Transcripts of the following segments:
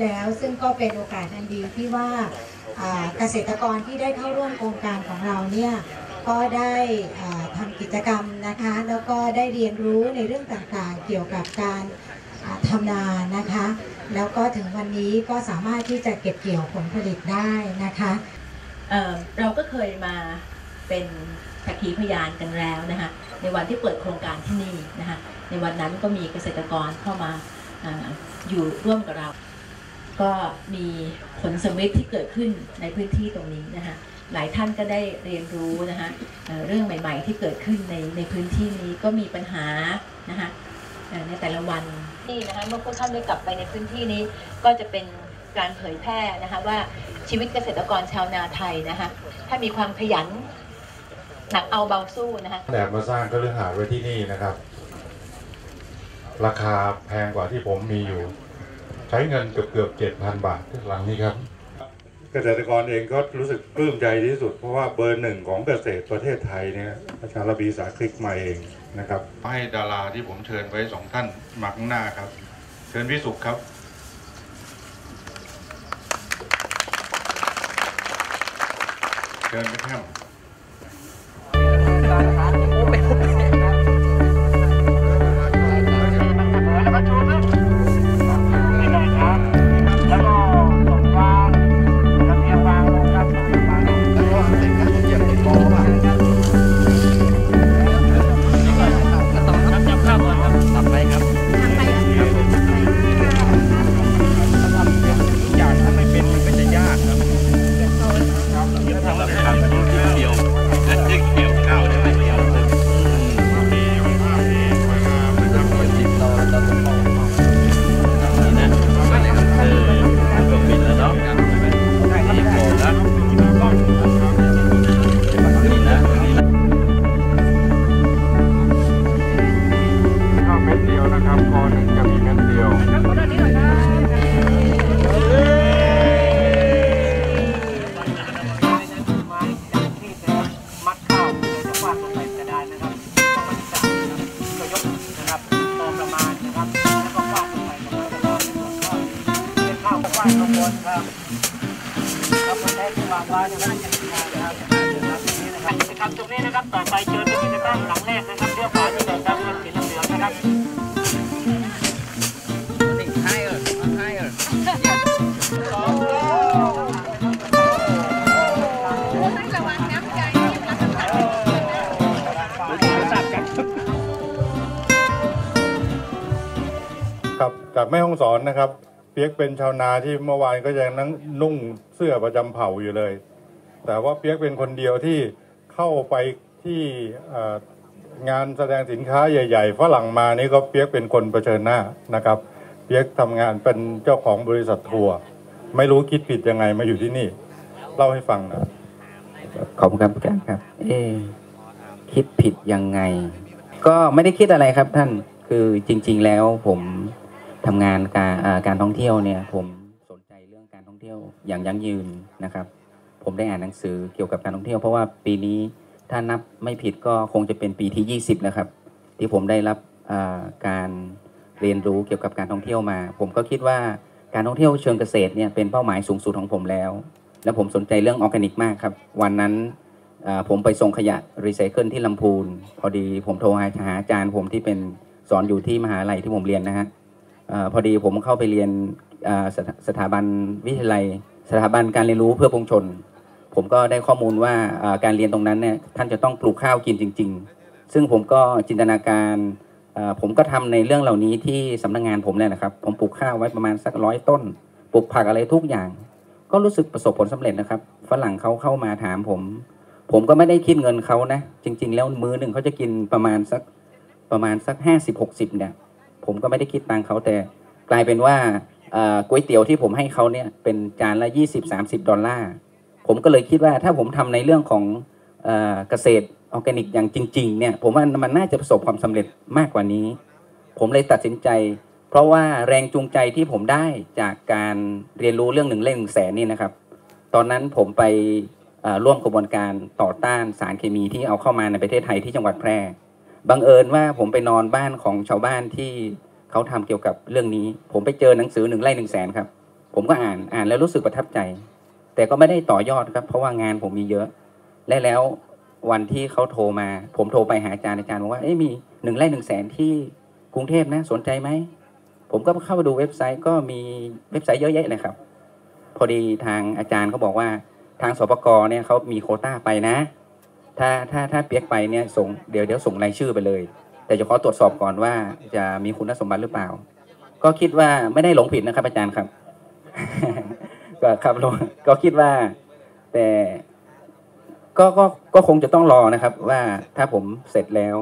ได้แล้ว ซึ่งก็เป็นโอกาสอันดีที่ว่าเกษตรกรที่ได้เข้าร่วมโครงการของเราเนี่ยก็ได้อ่าทำกิจกรรมนะคะ แล้วก็ได้เรียนรู้ในเรื่องต่างๆ เกี่ยวกับการอ่าทำนานะคะ แล้วก็ถึงวันนี้ก็สามารถที่จะเก็บเกี่ยวผลผลิตได้นะคะเเราก็เคยมาเป็นสักขีพยานกันแล้วนะคะในวันที่เปิดโครงการที่นี่นะคะในวันนั้นก็มีเกษตรกรเข้ามาอาอยู่ร่วมกับเรา ก็มีผลสำเร็จที่เกิดขึ้นในพื้นที่ตรงนี้นะคะหลายท่านก็ได้เรียนรู้นะคะเเรื่องใหม่ ๆ ที่เกิดขึ้นในในพื้นที่นี้ก็มีปัญหานะคะในแต่ละวันนี่นะคะเมื่อพวกท่านได้กลับไปในพื้นที่นี้ ก็จะเป็นการเผยแพร่นะคะว่าชีวิตเกษตรกรชาวนาไทยนะคะถ้ามีความขยันหนักเอาเบาสู้นะคะแอบมาสร้างก็เรื่องหาไว้ที่นี่นะครับ ราคาแพงกว่าที่ผมมีอยู่ ใช้เงินเกือบเกือบเจ็ดพันบาทหลังนี้ครับ เกษตรกรเองก็รู้สึกปลื้มใจที่สุด เพราะว่าเบอร์หนึ่งของเกษตรประเทศไทยเนี่ยอาจารย์ระบีสาคลิกมาเองนะครับให้ดาราที่ผมเชิญไว้สองท่านมาข้างหน้าครับ เชิญพี่สุขครับเชิญพี่แคม ได้วางไว้นะครับอย่านี้นะครับนะครับตรงนี้นะครับกิจกรรมตรงนี้นะครับต่อไปที่กิจกรรมหลังแรกนะครับเรียกว่าที่เราทำเป็นสีเหลืองนะครับครับจากแม่ห้องสอนนะครับ เปียกเป็นชาวนาที่เมื่อวานก็ยังนั่งนุ่งเสื้อประจำเผ่าอยู่เลย แต่ว่าเปียกเป็นคนเดียวที่เข้าไปที่งานแสดงสินค้าใหญ่ๆฝรั่งมานี่ก็เปียกเป็นคนเผชิญหน้านะครับ เปียกทำงานเป็นเจ้าของบริษัททัวร์ไม่รู้คิดผิดยังไงมาอยู่ที่นี่ เล่าให้ฟังนะขอบคุณครับครับ เอ๊คิดผิดยังไง ก็ไม่ได้คิดอะไรครับท่านคือจริง ๆ แล้วผม ทำงานการการท่องเที่ยวเนี่ยผมสนใจเรื่องการท่องเที่ยวอย่างยั่งยืนนะครับ ผมได้อ่านหนังสือเกี่ยวกับการท่องเที่ยว เพราะว่าปีนี้ถ้านับไม่ผิดก็คงจะเป็นปีที่ 20 นะครับ ที่ผมได้รับการเรียนรู้เกี่ยวกับการท่องเที่ยวมา ผมก็คิดว่าการท่องเที่ยวเชิงเกษตรเนี่ยเป็นเป้าหมายสูงสุดของผมแล้ว และผมสนใจเรื่องออร์แกนิกมากครับ วันนั้นผมไปส่งขยะรีไซเคิลที่ลำพูน พอดีผมโทรหาอาจารย์ผมที่เป็นสอนอยู่ที่มหาลัยที่ผมเรียนนะฮะ พอดีผมเข้าไปเรียนสถาสถาบันวิทยาลัย สถาบันการเรียนรู้เพื่อปวงชน ผมก็ได้ข้อมูลว่าการเรียนตรงนั้นเนี่ยท่านจะต้องปลูกข้าวกินจริง ๆ ซึ่งผมก็จินตนาการผมก็ทำในเรื่องเหล่านี้ที่สำนักงานผมเนี่ยนะครับ ผมปลูกข้าวไว้ประมาณสักร้อยต้น ปลูกผักอะไรทุกอย่าง ก็รู้สึกประสบผลสำเร็จนะครับ ฝรั่งเขาเข้ามาถามผม ผมก็ไม่ได้คิดเงินเขานะ จริง ๆ แล้วมื้อหนึ่งเขาจะกินประมาณสักประมาณสักห้าสิบหกสิบเนี่ย ผมก็ไม่ได้คิดตังเขาแต่กลายเป็นว่าก๋วยเตี๋ยวที่ผมให้เขาเนี่ยเป็นจานละยี่สิบสามสิบดอลลาร์ผมก็เลยคิดว่าถ้าผมทำในเรื่องของเอเกษตรออร์แกนิกอย่างจริงๆเนี่ยผมว่ามันน่าจะประสบความสำเร็จมากกว่านี้ ผมเลยตัดสินใจ เพราะว่าแรงจูงใจที่ผมได้จากการเรียนรู้เรื่องหนึ่งเล่งหนึ่งแสนนี่นะครับ ตอนนั้นผมไปร่วมกระบวนการต่อต้านสารเคมีที่เอาเข้ามาในประเทศไทยที่จังหวัดแพร่ บังเอิญว่าผมไปนอนบ้านของชาวบ้านที่เขาทำเกี่ยวกับเรื่องนี้ ผมไปเจอหนังสือหนึ่งไร่หนึ่งแสนครับ ผมก็อ่านอ่านแล้วรู้สึกประทับใจ แต่ก็ไม่ได้ต่อยอดครับ เพราะว่างานผมมีเยอะ และแล้ววันที่เขาโทรมา ผมโทรไปหาอาจารย์อาจารย์บอกว่าเอ้มีหนึ่งไร่หนึ่งแสนที่กรุงเทพนะสนใจไหมผมก็เข้าไปดูเว็บไซต์ก็มีเว็บไซต์เยอะแยะเลยครับ พอดีทางอาจารย์เขาบอกว่าทางสปกเนี่ยเขามีโคต้าไปนะ ถ้าถ้าถ้าเปียกไปเนี่ยส่งเดี๋ยวเดี๋ยวส่งรายชื่อไปเลย แต่จะขอตรวจสอบก่อนว่าจะมีคุณสมบัติหรือเปล่า ก็คิดว่าไม่ได้หลงผิดนะครับ อาจารย์ครับ ก็ครับลงก็คิดว่า แต่ก็ก็ก็คงจะต้องรอนะครับ ว่าถ้าผมเสร็จแล้ว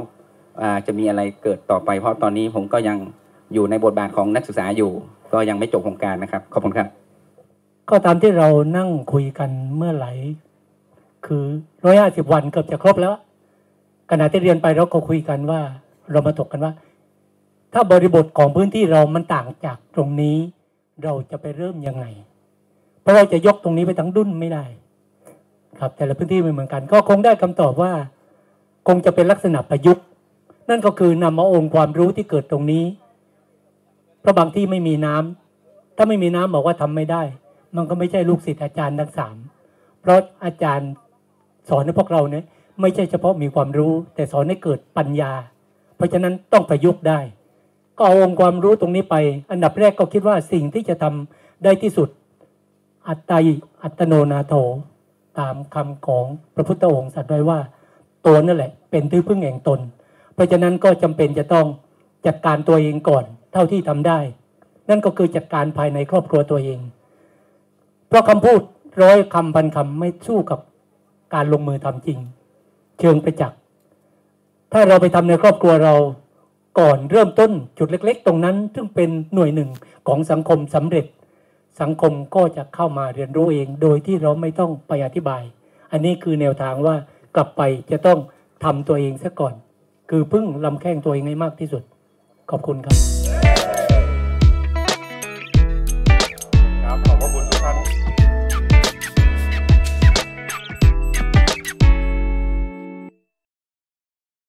จะมีอะไรเกิดต่อไป เพราะตอนนี้ผมก็ยังอยู่ในบทบาทของนักศึกษาอยู่ ก็ยังไม่จบโครงการนะครับ ขอบคุณครับ ก็ตามที่เรานั่งคุยกันเมื่อไหร่ คือร้อยห้าสิบวันเกือบจะครบแล้ว ขณะที่เรียนไปเราก็คุยกันว่า เรามาตกกันว่า ถ้าบริบทของพื้นที่เรามันต่างจากตรงนี้ เราจะไปเริ่มยังไง เพราะเราจะยกตรงนี้ไปทั้งดุนไม่ได้ ครับแต่ละพื้นที่ไม่เหมือนกัน ก็คงได้คำตอบว่า คงจะเป็นลักษณะประยุกต์ นั่นก็คือนำเอาองค์ความรู้ที่เกิดตรงนี้ เพราะบางที่ไม่มีน้ำถ้าไม่มีน้ำบอกว่าทำไม่ได้ มันก็ไม่ใช่ลูกศิษย์อาจารย์ทั้งสามเพราะอาจารย์ สอนให้พวกเราเนี่ยไม่ใช่เฉพาะมีความรู้ แต่สอนให้เกิดปัญญา เพราะฉะนั้นต้องประยุกต์ได้ ก็เอาองค์ความรู้ตรงนี้ไป อันดับแรกก็คิดว่าสิ่งที่จะทำได้ที่สุด อัตตาอัตโนนาโถตามคำของพระพุทธองค์สัตว์ไว้ว่าตัวนั่นแหละ เป็นที่พึ่งแห่งตน เพราะฉะนั้นก็จำเป็นจะต้องจัดการตัวเองก่อน เท่าที่ทำได้ นั่นก็คือจัดการภายในครอบครัวตัวเอง เพราะคำพูดร้อยคำพันคำไม่สู้กับ การลงมือทำจริง เชิงประจักษ์ถ้าเราไปทำในครอบครัวเราก่อนเริ่มต้นจุดเล็ก ๆ ตรงนั้น ซึ่งเป็นหน่วยหนึ่งของสังคมสำเร็จ สังคมก็จะเข้ามาเรียนรู้เอง โดยที่เราไม่ต้องไปอธิบาย อันนี้คือแนวทางว่ากลับไปจะต้องทำตัวเองซะก่อน คือพึ่งลำแข้งตัวเองให้มากที่สุด ขอบคุณครับ